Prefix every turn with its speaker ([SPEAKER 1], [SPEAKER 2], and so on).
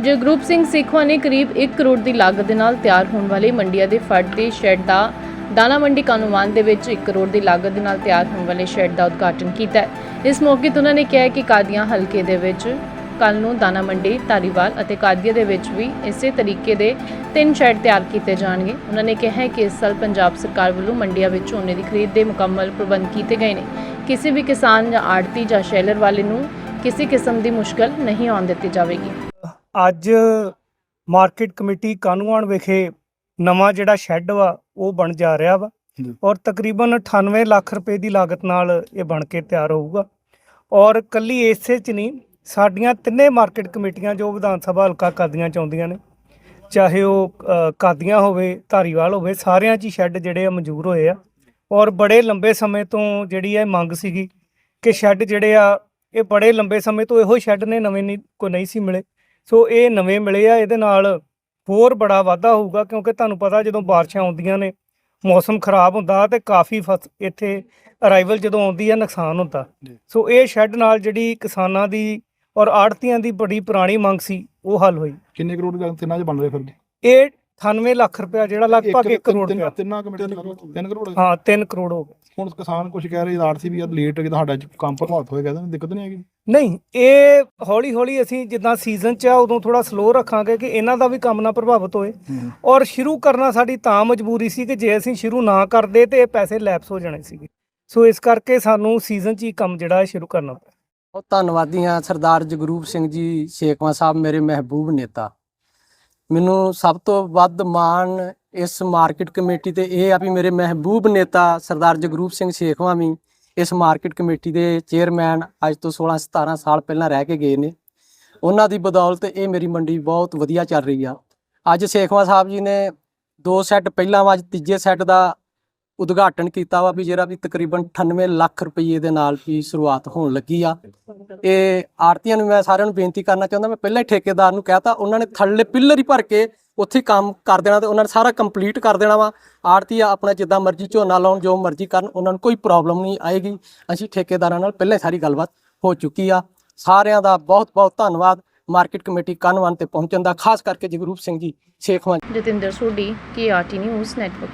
[SPEAKER 1] ਜਗਰੂਪ ਸਿੰਘ ਸੇਖਵਾ ਨੇ ਕਰੀਬ 1 ਕਰੋੜ ਦੀ ਲਾਗਤ ਦੇ ਨਾਲ ਤਿਆਰ ਹੋਣ ਵਾਲੇ ਮੰਡੀਆਂ ਦੇ ਫੜ ਦੇ ਸ਼ੈੱਡ ਦਾ ਦਾਣਾ ਮੰਡੀ ਕਾਨੂੰਵਾਨ ਦੇ ਵਿੱਚ 1 ਕਰੋੜ ਦੀ ਲਾਗਤ ਦੇ ਨਾਲ ਤਿਆਰ ਹੋਣ ਵਾਲੇ ਸ਼ੈੱਡ ਦਾ ਉਦਘਾਟਨ ਕੀਤਾ ਇਸ ਮੌਕੇ ਤੇ ਉਹਨਾਂ ਨੇ ਕਿਹਾ ਕਿ ਕਾਦੀਆਂ ਹਲਕੇ ਦੇ ਵਿੱਚ ਕੱਲ ਨੂੰ ਦਾਣਾ ਮੰਡੀ, ਧਾਰੀਵਾਲ ਅਤੇ ਕਾਦੀਆਂ ਦੇ ਵਿੱਚ ਵੀ ਇਸੇ ਤਰੀਕੇ ਦੇ ਤਿੰਨ ਸ਼ੈੱਡ ਤਿਆਰ ਕੀਤੇ ਜਾਣਗੇ। ਉਹਨਾਂ ਨੇ ਕਿਹਾ ਕਿ ਇਸ ਸਾਲ ਪੰਜਾਬ ਸਰਕਾਰ ਵੱਲੋਂ ਮੰਡੀਆਂ ਵਿੱਚ ਝੋਨੇ ਦੀ ਖਰੀਦ ਦੇ ਮੁਕੰਮਲ ਪ੍ਰਬੰਧ ਕੀਤੇ ਗਏ ਨੇ। ਕਿਸੇ ਵੀ ਕਿਸਾਨ ਜਾਂ ਆੜਤੀ ਜਾਂ ਸ਼ੈਲਰ ਵਾਲੇ ਨੂੰ ਕਿਸੇ ਕਿਸਮ ਦੀ ਮੁਸ਼ਕਲ ਨਹੀਂ ਆਉਣ ਦਿੱਤੀ ਜਾਵੇਗੀ।
[SPEAKER 2] ਅੱਜ ਮਾਰਕੀਟ ਕਮੇਟੀ ਕਾਨੂੰਨ ਵਿਖੇ ਨਵਾਂ ਜਿਹੜਾ ਸ਼ੈੱਡ ਵਾ ਉਹ ਬਣ ਜਾ ਰਿਹਾ ਵਾ। ਔਰ ਤਕਰੀਬਨ 98 ਲੱਖ ਰੁਪਏ ਦੀ ਲਾਗਤ ਨਾਲ ਇਹ ਬਣ ਕੇ ਤਿਆਰ ਹੋਊਗਾ। ਔਰ ਕੱਲੀ ਇਸੇ ਚ ਨਹੀਂ ਸਾਡੀਆਂ ਤਿੰਨੇ ਮਾਰਕੀਟ ਕਮੇਟੀਆਂ ਜੋ ਵਿਧਾਨ ਸਭਾ ਹਲਕਾ ਕਾਦੀਆਂ ਚਾਹੁੰਦੀਆਂ ਨੇ ਚਾਹੇ ਉਹ ਕਾਦੀਆਂ ਹੋਵੇ ਧਾਰੀਵਾਲ ਹੋਵੇ ਸਾਰਿਆਂ 'ਚ ਹੀ ਸ਼ੈੱਡ ਜਿਹੜੇ ਆ ਮਨਜ਼ੂਰ ਹੋਏ ਆ। ਔਰ ਬੜੇ ਲੰਬੇ ਸਮੇਂ ਤੋਂ ਜਿਹੜੀ ਇਹ ਮੰਗ ਸੀਗੀ ਕਿ ਸ਼ੈੱਡ ਜਿਹੜੇ ਆ ਇਹ ਬੜੇ ਲੰਬੇ ਸਮੇਂ ਤੋਂ ਇਹੋ ਸ਼ੈੱਡ ਨੇ ਨਵੇਂ ਨਹੀਂ ਕੋਈ ਨਹੀਂ ਸੀ ਮਿਲੇ। ਸੋ ਇਹ ਨਵੇਂ ਮਿਲੇ ਆ ਇਹਦੇ ਨਾਲ ਹੋਰ ਬੜਾ ਵਾਧਾ ਹੋਊਗਾ ਕਿਉਂਕਿ ਤੁਹਾਨੂੰ ਪਤਾ ਜਦੋਂ ਬਾਰਿਸ਼ਾਂ ਆਉਂਦੀਆਂ ਨੇ ਮੌਸਮ ਖਰਾਬ ਹੁੰਦਾ ਤੇ ਕਾਫੀ ਫਸ ਇੱਥੇ ਅਰਾਈਵਲ ਜਦੋਂ ਆਉਂਦੀ ਹੈ ਨੁਕਸਾਨ ਹੁੰਦਾ। ਸੋ ਇਹ ਸ਼ੈੱਡ ਨਾਲ ਜਿਹੜੀ ਕਿਸਾਨਾਂ ਦੀ ਔਰ ਆੜਤੀਆਂ ਦੀ ਬੜੀ ਪੁਰਾਣੀ ਮੰਗ ਸੀ ਉਹ ਹੱਲ ਹੋਈ।
[SPEAKER 3] ਕਿੰਨੇ ਕਰੋੜ ਦਾ ਤਿੰਨਾਂ ਚ ਬਣ ਰਹੇ ਫਿਰ?
[SPEAKER 2] ਇਹ 98 ਲੱਖ ਰੁਪਇਆ ਜਿਹੜਾ ਲਗਭਗ 1 ਕਰੋੜ
[SPEAKER 3] ਤਿੰਨ-
[SPEAKER 2] ਰੁਪਇਆ।
[SPEAKER 3] ਤਿੰਨਾਂ ਕਮੇਟੀ 3 ਕਰੋੜ
[SPEAKER 2] ਹਾਂ 3 ਕਰੋੜ ਹੋ ਗਏ।
[SPEAKER 3] ਹੁਣ ਕਿਸਾਨ ਕੁਝ ਕਹਿ ਰਹੇ ਆਰਸੀ ਵੀ ਲੇਟ ਕਿ ਸਾਡਾ ਚ ਕੰਮ ਪ੍ਰਭਾਵਿਤ ਹੋਏਗਾ ਤਾਂ ਦਿੱਕਤ ਨਹੀਂ ਹੈਗੀ।
[SPEAKER 2] ਨਹੀਂ ਇਹ ਹੌਲੀ ਹੌਲੀ ਅਸੀਂ ਜਿੱਦਾਂ ਸੀਜ਼ਨ ਚ ਆ ਉਦੋਂ ਥੋੜਾ ਸਲੋ ਰੱਖਾਂਗੇ ਕਿ ਇਹਨਾਂ ਦਾ ਵੀ ਕੰਮ ਨਾ ਪ੍ਰਭਾਵਿਤ ਹੋਏ। ਔਰ ਸ਼ੁਰੂ ਕਰਨਾ ਸਾਡੀ ਤਾਂ ਮਜਬੂਰੀ ਸੀ ਕਿ ਜੇ ਅਸੀਂ ਸ਼ੁਰੂ ਨਾ ਕਰਦੇ ਤੇ ਇਹ ਪੈਸੇ ਲੈਪਸ ਹੋ ਜਾਣੇ ਸੀਗੇ। ਸੋ ਇਸ ਕਰਕੇ ਸਾਨੂੰ ਸੀਜ਼ਨ 'ਚ ਹੀ ਕੰਮ ਜਿਹੜਾ ਹੈ ਸ਼ੁਰੂ ਕਰਨਾ ਪਿਆ।
[SPEAKER 4] ਬਹੁਤ ਧੰਨਵਾਦੀ ਹਾਂ ਸਰਦਾਰ ਜਗਰੂਪ ਸਿੰਘ ਜੀ ਸ਼ੇਖਵਾ ਸਾਹਿਬ ਮੇਰੇ ਮਹਿਬੂਬ ਨੇਤਾ। ਮੈਨੂੰ ਸਭ ਤੋਂ ਵੱਧ ਮਾਣ ਇਸ ਮਾਰਕੀਟ ਕਮੇਟੀ ਤੇ ਇਹ ਆ ਵੀ ਮੇਰੇ ਮਹਿਬੂਬ ਨੇਤਾ ਸਰਦਾਰ ਜਗਰੂਪ ਸਿੰਘ ਸ਼ੇਖਵਾ ਵੀ ਇਸ ਮਾਰਕੀਟ ਕਮੇਟੀ ਦੇ ਚੇਅਰਮੈਨ ਅੱਜ ਤੋਂ 16 17 ਸਾਲ ਪਹਿਲਾਂ ਰਹਿ ਕੇ ਗਏ ਨੇ। ਉਹਨਾਂ ਦੀ ਬਦੌਲਤ ਇਹ ਮੇਰੀ ਮੰਡੀ ਬਹੁਤ ਵਧੀਆ ਚੱਲ ਰਹੀ ਆ। ਅੱਜ ਸ਼ੇਖਵਾ ਸਾਹਿਬ ਜੀ ਨੇ ਦੋ ਸੈੱਟ ਪਹਿਲਾਂ ਵਾ, ਅੱਜ ਤੀਜੇ ਸੈੱਟ ਦਾ ਉਦਘਾਟਨ ਕੀਤਾ ਵਾ ਵੀ ਜਿਹੜਾ ਵੀ ਤਕਰੀਬਨ 98 ਲੱਖ ਰੁਪਏ ਦੇ ਨਾਲ ਵੀ ਸ਼ੁਰੂਆਤ ਹੋਣ ਲੱਗੀ ਆ। ਇਹ ਆਰਤੀਆਂ ਨੂੰ ਮੈਂ ਸਾਰਿਆਂ ਨੂੰ ਬੇਨਤੀ ਕਰਨਾ ਚਾਹੁੰਦਾ, ਮੈਂ ਪਹਿਲਾਂ ਹੀ ਠੇਕੇਦਾਰ ਨੂੰ ਕਹਿਤਾ, ਉਹਨਾਂ ਨੇ ਥੱਲੇ ਪਿੱਲਰ ਹੀ ਭਰ ਕੇ ਉੱਥੇ ਕੰਮ ਕਰ ਦੇਣਾ ਤੇ ਉਹਨਾਂ ਨੇ ਸਾਰਾ ਕੰਪਲੀਟ ਕਰ ਦੇਣਾ ਵਾ। ਆਰਤੀ ਆਪਣਾ ਜਿੱਦਾਂ ਮਰਜ਼ੀ ਝੋਨਾ ਲਾਉਣ, ਜੋ ਮਰਜ਼ੀ ਕਰਨ, ਉਹਨਾਂ ਨੂੰ ਕੋਈ ਪ੍ਰੋਬਲਮ ਨਹੀਂ ਆਏਗੀ। ਅਸੀਂ ਠੇਕੇਦਾਰਾਂ ਨਾਲ ਪਹਿਲਾਂ ਹੀ ਸਾਰੀ ਗੱਲਬਾਤ ਹੋ ਚੁੱਕੀ ਆ। ਸਾਰਿਆਂ ਦਾ ਬਹੁਤ ਬਹੁਤ ਧੰਨਵਾਦ ਮਾਰਕੀਟ ਕਮੇਟੀ ਕਾਨਵਾਨ ਤੇ ਪਹੁੰਚਣ ਦਾ, ਖਾਸ ਕਰਕੇ ਜਗਰੂਪ ਸਿੰਘ ਜੀ ਸ਼ੇਖਵਾਂ
[SPEAKER 1] ਜਤਿੰਦਰ ਸੋਢੀ ਕੇ ਆਰਟੀ ਨਿਊਜ਼ ਨੈਟਵਰਕ